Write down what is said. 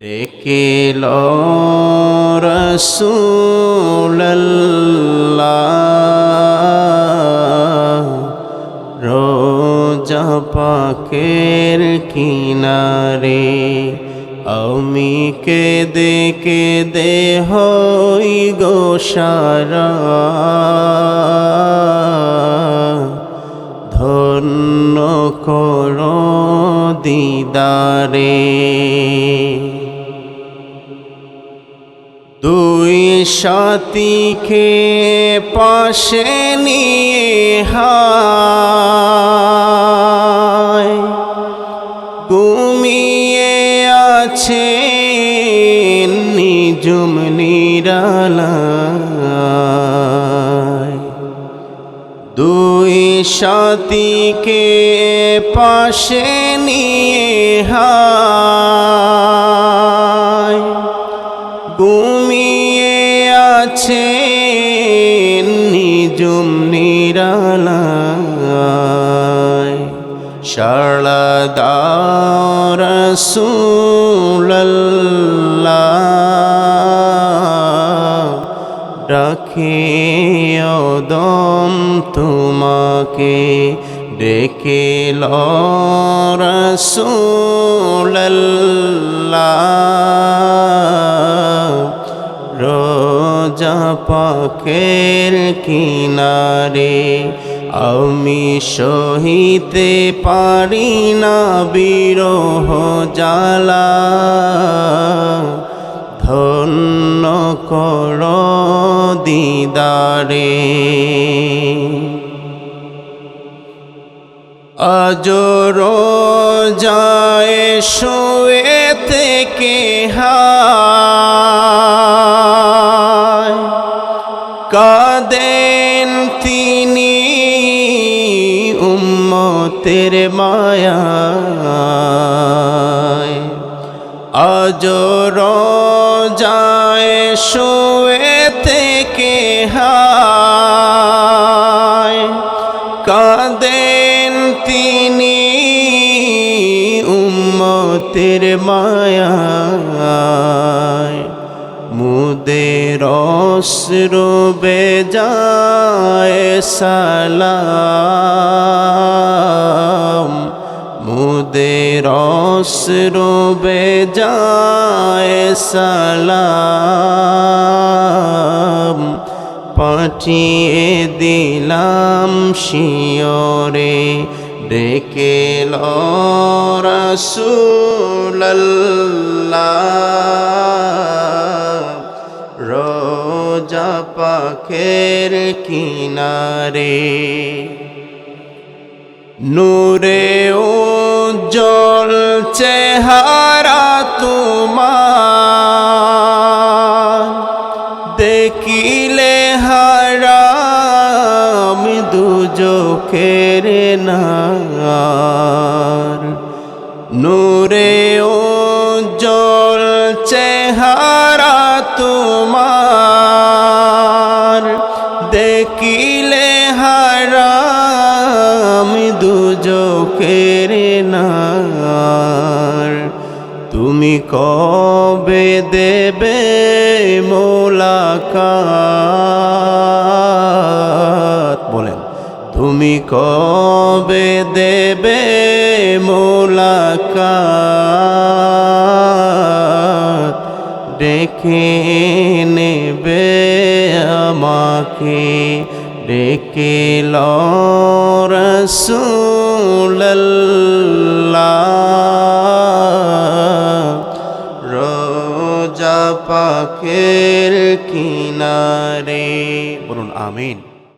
ডেকেল রসুল্লাহ কিনারে আমি কেদে কেদে হই গো সারা ধন্য কর দিদারে। দুই সাথীকে পাশে নিয়ে হায়। ঘুমিয়ে আছে নিজুম নিরালায়। দুই সাথীকে পাশে নিয়ে হায়। শারদার ডাকে দম তোমাকে ডেকে রসুল্লাহ রোজা পাখের কিনারে আমি সহিতে পারি না বিরহ জালা ধন্য কর দিদারে। আজর যায় শুয়ে থেকে হায়। কাদেন উম্মতের মায়া আজর যায় শুয়ে থেকে হায়। কাঁদেন তিনি উম্মতের মায়ায়। মুদের অশ্রুবে যায় সালাম। মুদের অশ্রুবে যায় সালাম। পাঠিয়ে দিলাম শিয়রে ডেকে রসুল্লাহ রোজা পাখের কিনারে নূরে ও উজ্জ্বল চেহারা তোমার। দেখিলে হারাম দুজোখের নার। নূরে ও উজ্জ্বল চেহারা দুজোখের নার। তুমি কবে দেবে মোলাকাত? বলেন তুমি কবে দেবে মোলাকাত? ডেকে নেবে আমাকে। রসুল্লাহ রোজা পাখের কিনারে। বলুন আমিন।